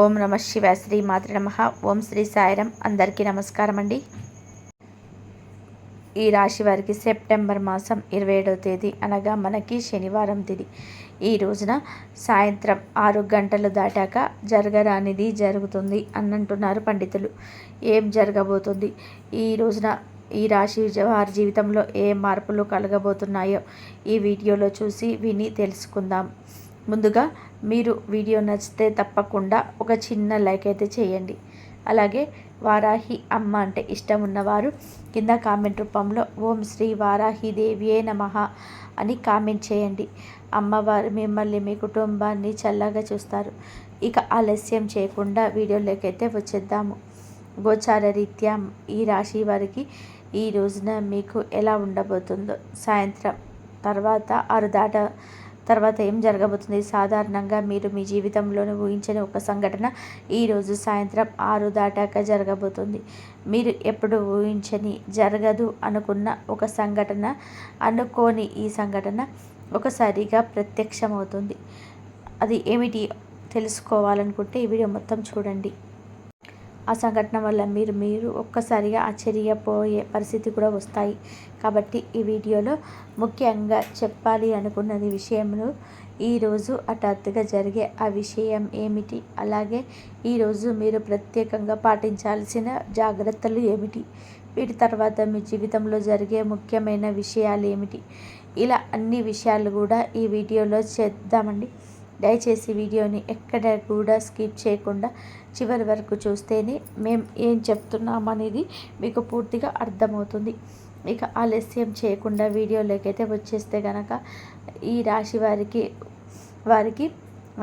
ఓం నమ శివ శ్రీ మాతృ నమ. ఓం శ్రీ సాయిరం అందరికీ నమస్కారం అండి ఈ రాశి వారికి సెప్టెంబర్ మాసం ఇరవై ఏడవ తేదీ అనగా మనకి శనివారం తిది. ఈ రోజున సాయంత్రం ఆరు గంటలు దాటాక జరగరానిది జరుగుతుంది అన్నంటున్నారు పండితులు. ఏం జరగబోతుంది? ఈ రోజున ఈ రాశి వారి జీవితంలో ఏ మార్పులు కలగబోతున్నాయో ఈ వీడియోలో చూసి విని తెలుసుకుందాం. ముందుగా మీరు వీడియో నచ్చితే తప్పకుండా ఒక చిన్న లైక్ అయితే చేయండి. అలాగే వారాహి అమ్మ అంటే ఇష్టం ఉన్నవారు కింద కామెంట్ రూపంలో ఓం శ్రీ వారాహి దేవియే నమ అని కామెంట్ చేయండి. అమ్మవారు మిమ్మల్ని మీ కుటుంబాన్ని చల్లగా చూస్తారు. ఇక ఆలస్యం చేయకుండా వీడియోలోకైతే వచ్చేద్దాము. గోచార రీత్యా ఈ రాశి వారికి ఈ రోజున మీకు ఎలా ఉండబోతుందో సాయంత్రం తర్వాత ఆరు దాట తర్వాత ఏం జరగబోతుంది? సాధారణంగా మీరు మీ జీవితంలోనే ఊహించని ఒక సంఘటన ఈరోజు సాయంత్రం ఆరు దాటాక జరగబోతుంది. మీరు ఎప్పుడు ఊహించని జరగదు అనుకున్న ఒక సంఘటన అనుకోని ఈ సంఘటన ఒకసారిగా ప్రత్యక్షమవుతుంది. అది ఏమిటి తెలుసుకోవాలనుకుంటే ఈ వీడియో మొత్తం చూడండి. ఆ సంఘటన వల్ల మీరు మీరు ఒక్కసారిగా ఆశ్చర్యపోయే పరిస్థితి కూడా వస్తాయి. కాబట్టి ఈ వీడియోలో ముఖ్యంగా చెప్పాలి అనుకున్నది విషయంలో ఈరోజు హఠాత్తుగా జరిగే ఆ విషయం ఏమిటి? అలాగే ఈరోజు మీరు ప్రత్యేకంగా పాటించాల్సిన జాగ్రత్తలు ఏమిటి? వీటి తర్వాత మీ జీవితంలో జరిగే ముఖ్యమైన విషయాలు ఏమిటి? ఇలా అన్ని విషయాలు కూడా ఈ వీడియోలో చేద్దామండి. దయచేసి వీడియోని ఎక్కడ కూడా స్కిప్ చేయకుండా చివరి వరకు చూస్తేనే మేము ఏం చెప్తున్నాం అనేది మీకు పూర్తిగా అర్థమవుతుంది. ఇక ఆలస్యం చేయకుండా వీడియోలోకైతే వచ్చేస్తే కనుక ఈ రాశి వారికి వారికి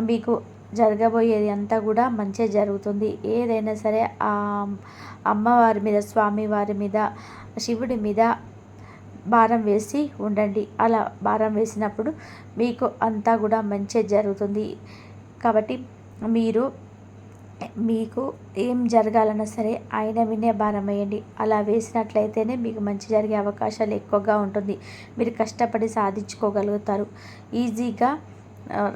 మీకు జరగబోయేది అంతా కూడా మంచి జరుగుతుంది. ఏదైనా సరే ఆ అమ్మవారి మీద స్వామివారి మీద శివుడి మీద భారం వేసి ఉండండి. అలా భారం వేసినప్పుడు మీకు అంతా కూడా మంచి జరుగుతుంది. కాబట్టి మీరు మీకు ఏం జరగాలన్నా సరే ఆయన వినే భారం వేయండి. అలా వేసినట్లయితేనే మీకు మంచి జరిగే అవకాశాలు ఎక్కువగా ఉంటుంది. మీరు కష్టపడి సాధించుకోగలుగుతారు. ఈజీగా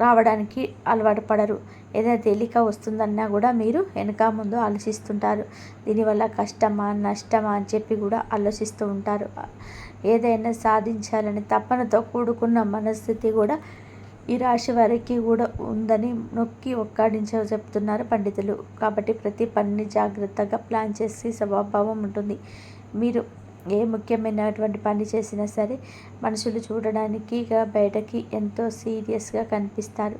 రావడానికి అలవాటు పడరు. ఏదైనా తేలిక వస్తుందన్నా కూడా మీరు వెనక ముందు ఆలోచిస్తుంటారు. దీనివల్ల కష్టమా నష్టమా అని చెప్పి కూడా ఆలోచిస్తూ ఉంటారు. ఏదైనా సాధించాలని తపనతో కూడుకున్న మనస్థితి కూడా ఈ రాశి వారికి కూడా ఉందని నొక్కి ఒక్కడించ చెప్తున్నారు పండితులు. కాబట్టి ప్రతి పనిని జాగ్రత్తగా ప్లాన్ చేసి స్వభావం ఉంటుంది. మీరు ఏ ముఖ్యమైనటువంటి పని చేసినా సరే మనుషులు చూడడానికి బయటకి ఎంతో సీరియస్గా కనిపిస్తారు.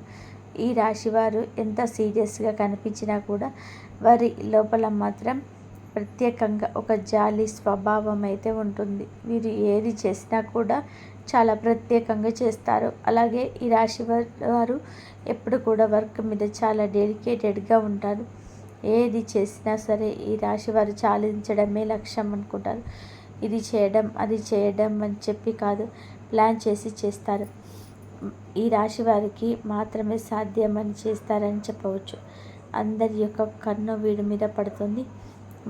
ఈ రాశివారు ఎంత సీరియస్గా కనిపించినా కూడా వారి లోపల మాత్రం ప్రత్యేకంగా ఒక జాలి స్వభావం అయితే ఉంటుంది. వీరు ఏది చేసినా కూడా చాలా ప్రత్యేకంగా చేస్తారు. అలాగే ఈ రాశి వారు ఎప్పుడు కూడా వర్క్ మీద చాలా డెడికేటెడ్గా ఉంటారు. ఏది చేసినా సరే ఈ రాశి వారు చాలించడమే లక్ష్యం అనుకుంటారు. ఇది చేయడం అది చేయడం అని చెప్పి కాదు ప్లాన్ చేసి చేస్తారు. ఈ రాశి వారికి మాత్రమే సాధ్యమని చేస్తారని చెప్పవచ్చు. అందరి యొక్క కన్ను వీడి మీద పడుతుంది.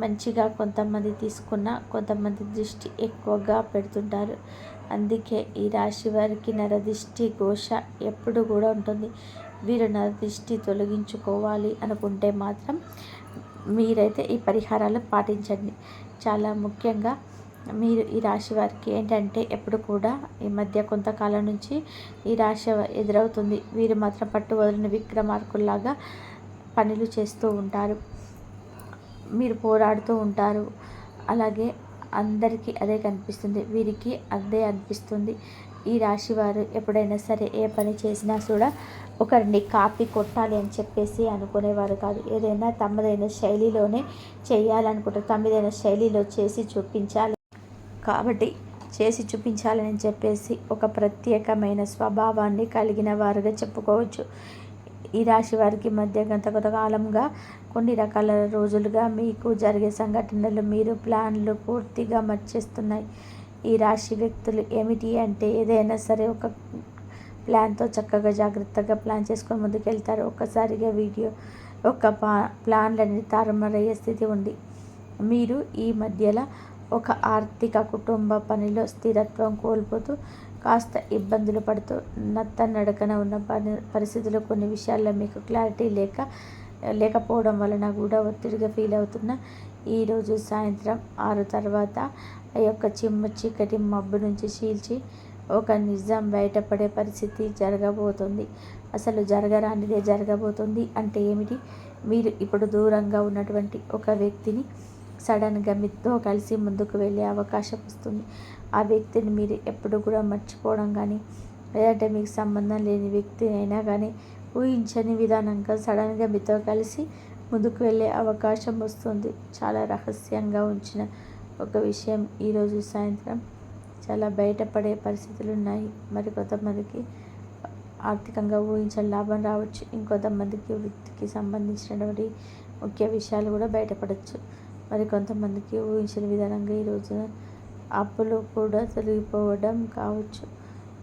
మంచిగా కొంతమంది తీసుకున్న కొంతమంది దృష్టి ఎక్కువగా పెడుతుంటారు. అందుకే ఈ రాశి వారికి నరదిష్టి ఘోష ఎప్పుడు కూడా ఉంటుంది. వీరు నరదిష్టి తొలగించుకోవాలి అనుకుంటే మాత్రం మీరైతే ఈ పరిహారాలు పాటించండి. చాలా ముఖ్యంగా మీరు ఈ రాశి వారికి ఏంటంటే ఎప్పుడు కూడా ఈ మధ్య కొంతకాలం నుంచి ఈ రాశి ఎదురవుతుంది. వీరు మాత్రం పట్టు వదిలిన విక్రమార్కుల్లాగా పనులు చేస్తూ ఉంటారు. మీరు పోరాడుతూ ఉంటారు. అలాగే అందరికీ అదే కనిపిస్తుంది. వీరికి అదే అనిపిస్తుంది. ఈ రాశి వారు ఎప్పుడైనా సరే ఏ పని చేసినా కూడా ఒకరిని కాపీ కొట్టాలి అని చెప్పేసి అనుకునేవారు కాదు. ఏదైనా తమదైన శైలిలోనే చేయాలనుకుంటారు తమదైన శైలిలో చేసి చూపించాలి. కాబట్టి చేసి చూపించాలని చెప్పేసి ఒక ప్రత్యేకమైన స్వభావాన్ని కలిగిన వారుగా చెప్పుకోవచ్చు. ఈ రాశి వారికి మధ్య గంత కొంతకాలంగా కొన్ని రకాల రోజులుగా మీకు జరిగే సంఘటనలు మీరు ప్లాన్లు పూర్తిగా మర్చేస్తున్నాయి ఈ రాశి వ్యక్తులు ఏమిటి అంటే ఏదైనా సరే ఒక ప్లాన్తో చక్కగా జాగ్రత్తగా ప్లాన్ చేసుకొని ముందుకెళ్తారు. ఒక్కసారిగా వీడియో ఒక ప్లాన్లని తారుమారయ్యే స్థితి ఉంది. మీరు ఈ మధ్యలో ఒక ఆర్థిక కుటుంబ పనిలో స్థిరత్వం కోల్పోతూ కాస్త ఇబ్బందులు పడుతూ నత్త నడకన ఉన్న పని పరిస్థితులు కొన్ని విషయాల్లో మీకు క్లారిటీ లేక లేకపోవడం వలన కూడా ఒత్తిడిగా ఫీల్ అవుతున్న ఈరోజు సాయంత్రం ఆరు తర్వాత ఆ యొక్క చిమ్మ చీకటి మబ్బు నుంచి చీల్చి ఒక నిజం బయటపడే పరిస్థితి జరగబోతుంది. అసలు జరగరానిదే జరగబోతుంది అంటే ఏమిటి? మీరు ఇప్పుడు దూరంగా ఉన్నటువంటి ఒక వ్యక్తిని సడన్గా మీతో కలిసి ముందుకు వెళ్ళే అవకాశం వస్తుంది. ఆ వ్యక్తిని మీరు ఎప్పుడు కూడా మర్చిపోవడం కానీ లేదంటే మీకు సంబంధం లేని వ్యక్తి అయినా కానీ ఊహించని విధానంగా సడన్గా మీతో కలిసి ముందుకు వెళ్ళే అవకాశం వస్తుంది. చాలా రహస్యంగా ఉంచిన ఒక విషయం ఈరోజు సాయంత్రం. చాలా బయటపడే పరిస్థితులు ఉన్నాయి మరి కొంతమందికి ఆర్థికంగా ఊహించని లాభం రావచ్చు. ఇంకొంతమందికి వృత్తికి సంబంధించినటువంటి ముఖ్య విషయాలు కూడా బయటపడవచ్చు మరి కొంతమందికి ఊహించిన విధానంగా ఈరోజు అప్పులు కూడా తొలగిపోవడం కావచ్చు.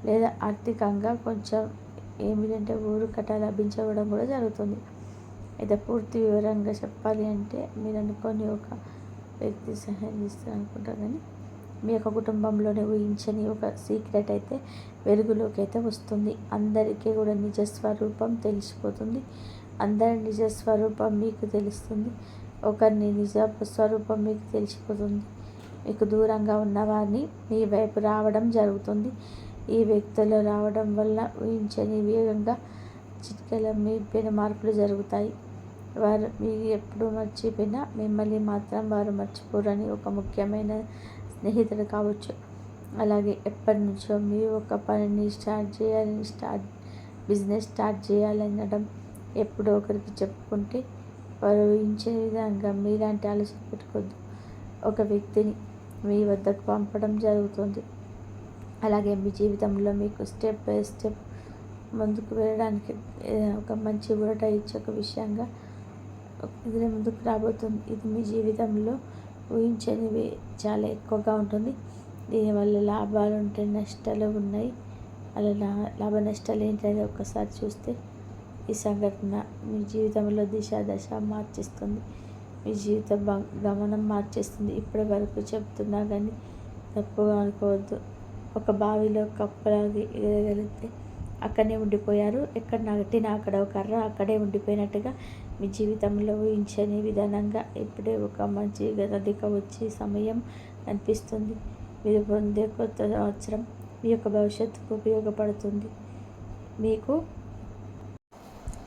లేదా ఆర్థికంగా కొంచెం ఏమిటంటే ఊరు కట్ట లభించవడం కూడా జరుగుతుంది. అయితే పూర్తి వివరంగా చెప్పాలి అంటే మీరు అనుకోని ఒక వ్యక్తి సహాయం చేస్తారు అనుకుంటారు కానీ మీ యొక్క కుటుంబంలోనే ఊహించని ఒక సీక్రెట్ అయితే వెలుగులోకి అయితే వస్తుంది. అందరికీ కూడా నిజ స్వరూపం తెలిసిపోతుంది. అందరి నిజ స్వరూపం మీకు తెలుస్తుంది. ఒకరిని నిజ స్వరూపం మీకు తెలిసిపోతుంది. మీకు దూరంగా ఉన్న వారిని మీ వైపు రావడం జరుగుతుంది. ఈ వ్యక్తులు రావడం వల్ల ఊహించని వేగంగా చిట్కల మీ పైన మార్పులు జరుగుతాయి. వారు మీరు ఎప్పుడు మర్చిపోయినా మిమ్మల్ని మాత్రం వారు మర్చిపోరని ఒక ముఖ్యమైన స్నేహితుడు కావచ్చు. అలాగే ఎప్పటి నుంచో మీరు ఒక పనిని స్టార్ట్ చేయాలని స్టార్ట్ బిజినెస్ స్టార్ట్ చేయాలనడం ఎప్పుడో ఒకరికి చెప్పుకుంటే వారు ఊహించే విధంగా మీలాంటి ఆలోచన పెట్టుకోవద్దు. ఒక వ్యక్తిని మీ వద్దకు పంపడం జరుగుతుంది. అలాగే మీ జీవితంలో మీకు స్టెప్ బై స్టెప్ ముందుకు వెళ్ళడానికి ఒక మంచి ఊరట ఇచ్చే ఒక విషయంగా ఇది ముందుకు రాబోతుంది. ఇది మీ జీవితంలో ఊహించనివి చాలా ఎక్కువగా ఉంటుంది. దీనివల్ల లాభాలు ఉంటాయి నష్టాలు ఉన్నాయి. అలా లాభ నష్టాలు ఏంటనేది ఒక్కసారి చూస్తే ఈ సంఘటన మీ జీవితంలో దిశ దశ మార్చేస్తుంది. మీ జీవిత గమనం మార్చేస్తుంది. ఇప్పటి వరకు చెప్తున్నా కానీ తప్పుగా అనుకోవద్దు. ఒక బావిలో కప్పలాగి ఎగరగలిగితే అక్కడనే ఉండిపోయారు. ఎక్కడ నగటిన అక్కడ ఒక కర్ర అక్కడే ఉండిపోయినట్టుగా మీ జీవితంలో ఊహించని విధానంగా ఇప్పుడే ఒక మంచి గదిక వచ్చే సమయం అనిపిస్తుంది మీరు పొందే కొత్త సంవత్సరం మీ యొక్క భవిష్యత్తుకు ఉపయోగపడుతుంది. మీకు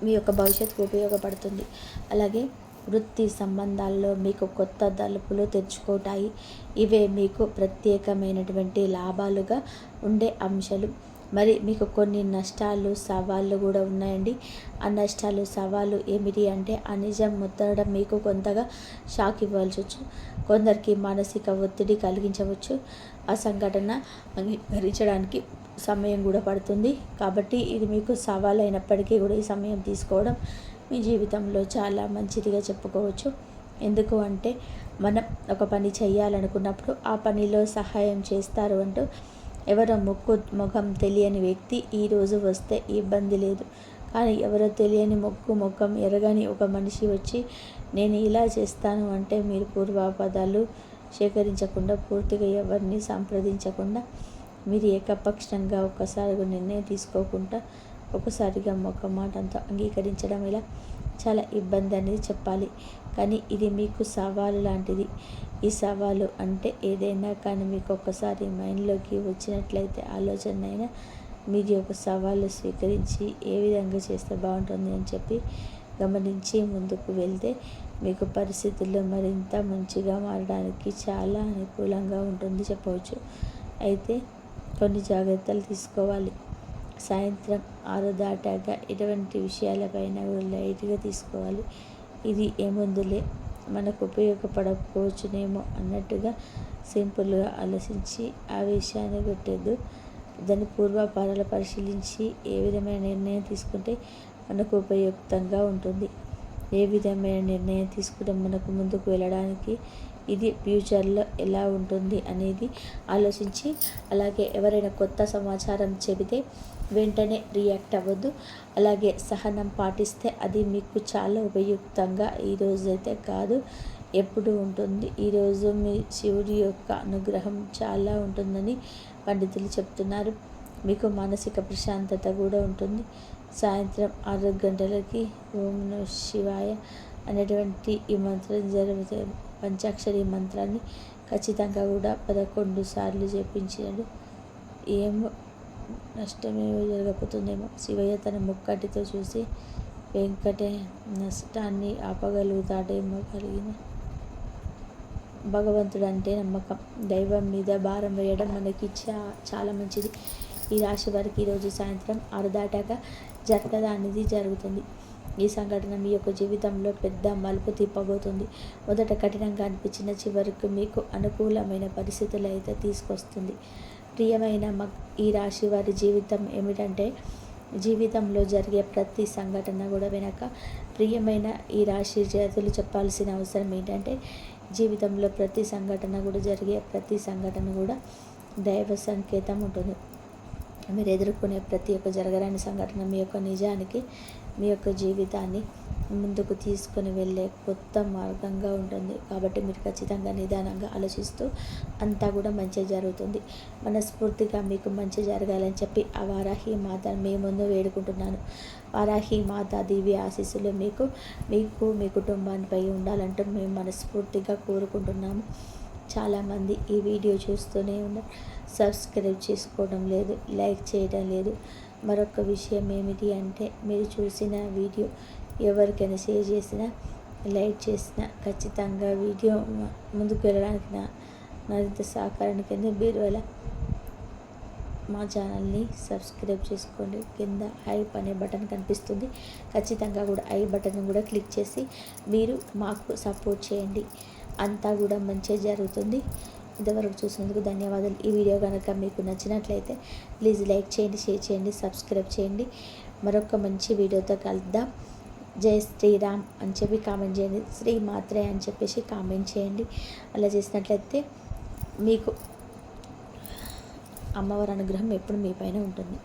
మీ యొక్క భవిష్యత్తుకు ఉపయోగపడుతుంది. అలాగే వృత్తి సంబంధాల్లో మీకు కొత్త తలుపులు తెచ్చుకోటాయి ఇవే మీకు ప్రత్యేకమైనటువంటి లాభాలుగా ఉండే అంశాలు. మరి మీకు కొన్ని నష్టాలు సవాళ్ళు కూడా ఉన్నాయండి. ఆ నష్టాలు సవాళ్ళు ఏమిటి అంటే ఆ నిజం ముద్దడం మీకు కొంతగా షాక్ ఇవ్వాల్సి కొందరికి మానసిక ఒత్తిడి కలిగించవచ్చు. ఆ సంఘటన అంగీకరించడానికి సమయం కూడా పడుతుంది. కాబట్టి ఇది మీకు సవాల్ అయినప్పటికీ కూడా ఈ సమయం తీసుకోవడం మీ జీవితంలో చాలా మంచిదిగా చెప్పుకోవచ్చు. ఎందుకు అంటే మనం ఒక పని చేయాలనుకున్నప్పుడు ఆ పనిలో సహాయం చేస్తారు అంటూ ఎవరో మొక్కు ముఖం తెలియని వ్యక్తి ఈరోజు వస్తే ఇబ్బంది లేదు. కానీ ఎవరో తెలియని ముక్కు ముఖం ఎరగని ఒక మనిషి వచ్చి నేను ఇలా చేస్తాను అంటే మీరు పూర్వాపదాలు సేకరించకుండా పూర్తిగా ఎవరిని సంప్రదించకుండా మీరు ఏకపక్షంగా ఒక్కసారి నిర్ణయం తీసుకోకుండా ఒకసారిగా మొక్క మాటంతో అంగీకరించడం ఇలా చాలా ఇబ్బంది అనేది చెప్పాలి. కానీ ఇది మీకు సవాలు లాంటిది. ఈ సవాలు అంటే ఏదైనా కానీ మీకు ఒక్కసారి మైండ్లోకి వచ్చినట్లయితే ఆలోచన అయినా మీరు ఒక సవాళ్ళు స్వీకరించి ఏ విధంగా చేస్తే బాగుంటుంది అని చెప్పి గమనించి ముందుకు వెళ్తే మీకు పరిస్థితుల్లో మరింత మంచిగా మారడానికి చాలా అనుకూలంగా ఉంటుంది చెప్పవచ్చు. అయితే కొన్ని జాగ్రత్తలు తీసుకోవాలి. సాయంత్రం ఆరు దాటాక ఎటువంటి విషయాలపైన లైట్గా తీసుకోవాలి. ఇది ఏముందులే మనకు ఉపయోగపడకపోవచ్చునేమో అన్నట్టుగా సింపుల్గా ఆలోచించి ఆ విషయాన్ని పెట్టద్దు. దాని పూర్వాపారాలు పరిశీలించి ఏ విధమైన నిర్ణయం తీసుకుంటే మనకు ఉపయుక్తంగా ఉంటుంది. ఏ విధమైన నిర్ణయం తీసుకుంటే మనకు ముందుకు వెళ్ళడానికి ఇది ఫ్యూచర్లో ఎలా ఉంటుంది అనేది ఆలోచించి అలాగే ఎవరైనా కొత్త సమాచారం చెబితే వెంటనే రియాక్ట్ అవ్వద్దు. అలాగే సహనం పాటిస్తే అది మీకు చాలా ఉపయుక్తంగా ఈరోజైతే కాదు ఎప్పుడు ఉంటుంది. ఈరోజు మీ శివుడి యొక్క అనుగ్రహం చాలా ఉంటుందని పండితులు చెప్తున్నారు. మీకు మానసిక ప్రశాంతత కూడా ఉంటుంది. సాయంత్రం ఆరు గంటలకి ఓం నమ శివాయ అనేటువంటి ఈ మంత్రం జరిగితే పంచాక్షరి మంత్రాన్ని ఖచ్చితంగా కూడా పదకొండు సార్లు చెప్పించాడు ఏమో నష్టమేమో జరగబోతుందేమో. శివయ్య తన ముక్కటితో చూసి వెంకటే నష్టాన్ని ఆపగలుగుతాడేమో కలిగిన భగవంతుడు అంటే నమ్మకం. దైవం మీద భారం వేయడం మనకి చా చాలా మంచిది. ఈ రాశి వారికి ఈరోజు సాయంత్రం ఆరు దాటాక జరగదా అనేది జరుగుతుంది. ఈ సంఘటన మీ యొక్క జీవితంలో పెద్ద మలుపు తిప్పబోతుంది. మొదట కఠినంగా అనిపించిన చివరికి మీకు అనుకూలమైన పరిస్థితులు అయితే తీసుకొస్తుంది. ప్రియమైన మ ఈ రాశి వారి జీవితం ఏమిటంటే జీవితంలో జరిగే ప్రతి సంఘటన కూడా వెనక ప్రియమైన ఈ రాశి జాతులు చెప్పాల్సిన అవసరం ఏంటంటే జీవితంలో ప్రతి సంఘటన కూడా జరిగే ప్రతి సంఘటన కూడా దైవ సంకేతం ఉంటుంది. మీరు ఎదుర్కొనే ప్రతి ఒక్క జరగరాని సంఘటన మీ యొక్క నిజానికి మీ యొక్క జీవితాన్ని ముందుకు తీసుకొని వెళ్ళే కొత్త మార్గంగా ఉంటుంది. కాబట్టి మీరు ఖచ్చితంగా నిదానంగా ఆలోచిస్తూ అంతా కూడా మంచి జరుగుతుంది. మనస్ఫూర్తిగా మీకు మంచి జరగాలని చెప్పి ఆ వారాహి మాత మీ ముందు వేడుకుంటున్నాను. వారాహి మాత దివ్య ఆశీస్సులు మీకు మీకు మీ కుటుంబానిపై ఉండాలంటూ మేము మనస్ఫూర్తిగా కోరుకుంటున్నాము. చాలామంది ఈ వీడియో చూస్తూనే ఉన్నారు. సబ్స్క్రైబ్ చేసుకోవడం లేదు లైక్ చేయడం లేదు. మరొక విషయం ఏమిటి అంటే మీరు చూసిన వీడియో ఎవరికైనా షేర్ చేసినా లైక్ చేసినా ఖచ్చితంగా వీడియో ముందుకు వెళ్ళడానికి నా మరింత సహకారానికి కింద బీరువల మా ఛానల్ని సబ్స్క్రైబ్ చేసుకోండి. కింద హైప్ అనే బటన్ కనిపిస్తుంది. ఖచ్చితంగా కూడా ఐ బటన్ కూడా క్లిక్ చేసి మీరు మాకు సపోర్ట్ చేయండి. అంతా కూడా మంచిగా జరుగుతుంది. ఇంతవరకు చూసినందుకు ధన్యవాదాలు. ఈ వీడియో కనుక మీకు నచ్చినట్లయితే ప్లీజ్ లైక్ చేయండి షేర్ చేయండి సబ్స్క్రైబ్ చేయండి. మరొక మంచి వీడియోతో కలుద్దాం. జై శ్రీరామ్ అని చెప్పి కామెంట్ చేయండి. శ్రీ మాత్రే అని చెప్పేసి కామెంట్ చేయండి. అలా చేసినట్లయితే మీకు అమ్మవారి అనుగ్రహం ఎప్పుడు మీ పైన ఉంటుంది.